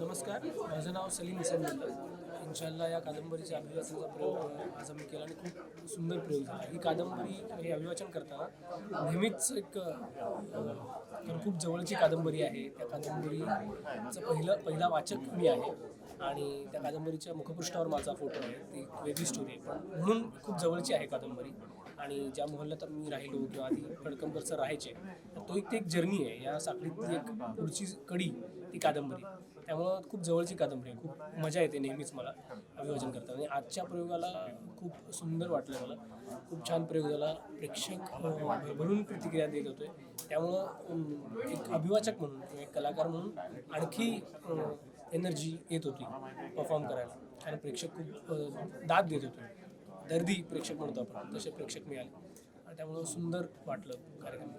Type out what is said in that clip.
नमस्कार. माझं नाव सलीम इसन इन्शाल्ला या कादंबरीच्या अभिवाचनाचा प्रयोग आज आम्ही केला आणि खूप सुंदर प्रयोग झाला. ही कादंबरी हे अभिवाचन करताना नेहमीच एक खूप जवळची कादंबरी आहे. त्या कादंबरीचं पहिलं पहिला वाचक मी आहे आणि त्या कादंबरीच्या मुखपृष्ठावर माझा फोटो आहे. ती वेगळी स्टोरी आहे. पण म्हणून खूप जवळची आहे कादंबरी आणि ज्या मोहल्ल्यात मी राहिलो किंवा आधी खडकंबरचं राहायचे तो एक ते एक जर्नी आहे. या साखळीतली एक पुढची कडी ती कादंबरी. त्यामुळं खूप जवळची कादंबरी आहे. खूप मजा येते नेहमीच मला अभिवाचन करताना. आणि आजच्या प्रयोगाला खूप सुंदर वाटलं मला. खूप छान प्रयोग झाला. प्रेक्षक भरून प्रतिक्रिया देत होते. त्यामुळं एक अभिवाचक म्हणून किंवा एक कलाकार म्हणून आणखी एनर्जी येत होती परफॉर्म करायला. कारण प्रेक्षक खूप दाद देत होते. दर्दी प्रेक्षक म्हणतो आपण तसे प्रेक्षक मिळाले. आणि त्यामुळं सुंदर वाटलं कार्यक्रम.